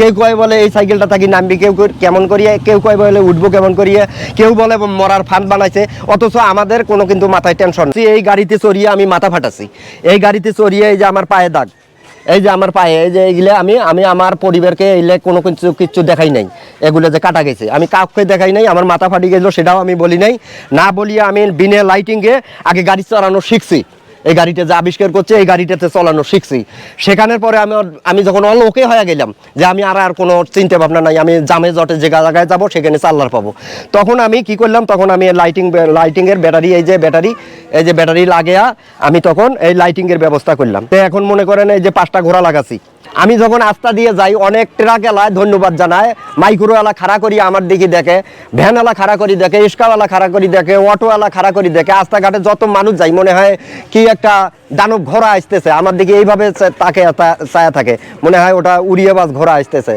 কেউ কয় বলে এই সাইকেলটা থাকি নামবি, কেউ কেমন করিয়ে, কেউ কয় বলে উঠবো কেমন করিয়ে, কেউ বলে মরার ফান্ড বানাইছে, অথচ আমাদের কোনো কিন্তু মাথায় টেনশন। এই গাড়িতে চড়িয়ে আমি মাথা ফাটাছি এই গাড়িতে চড়িয়ে এই যে আমার পায়ে দাগ, এই যে আমার পায়ে, এই যে এইগুলো আমি আমি আমার পরিবারকে এইলে কোনো কিছু কিছু দেখাই নাই। এগুলো যে কাটা গেছে, আমি কাউকে দেখাই নাই, আমার মাথা ফাটি গেছিল সেটাও আমি বলি নাই। না বলিয়ে আমি বিনে লাইটিংয়ে আগে গাড়ি চালানো শিখছি। এই গাড়িটা যে আবিষ্কার করছে, এই গাড়িটাতে চলানো শিখছি। সেখানের পরে আমি আমি যখন অল ওকে হয়ে গেলাম, যে আমি আর আর কোনো চিন্তা ভাবনা নাই, আমি জামে জটে যে জায়গায় যাব, সেখানে চাল্লার পাবো। তখন আমি কি করলাম, তখন আমি লাইটিং লাইটিংয়ের ব্যাটারি এই যে ব্যাটারি এই যে ব্যাটারি লাগিয়া আমি তখন এই লাইটিংয়ের ব্যবস্থা করলাম। তো এখন মনে করেন এই যে পাঁচটা ঘোড়া লাগাছি আমি যখন আস্তা দিয়ে যাই, অনেক ট্রাক এলায় ধন্যবাদ জানায়। মাইক্রো এলা খাড়া করি আমার দিকে দেখে ভ্যান এলা খাড়া করি দেখে ইস্কাওয়ালা খাড়া করি দেখে অটো এলা খাড়া করি দেখে, রাস্তাঘাটে যত মানুষ যাই, মনে হয় কি একটা দানব ঘোড়া আসতেছে। আমার দিকে এইভাবে তাকে চায়া থাকে। মনে হয় ওটা উড়িয়ে বাস ঘোড়া আসতেছে।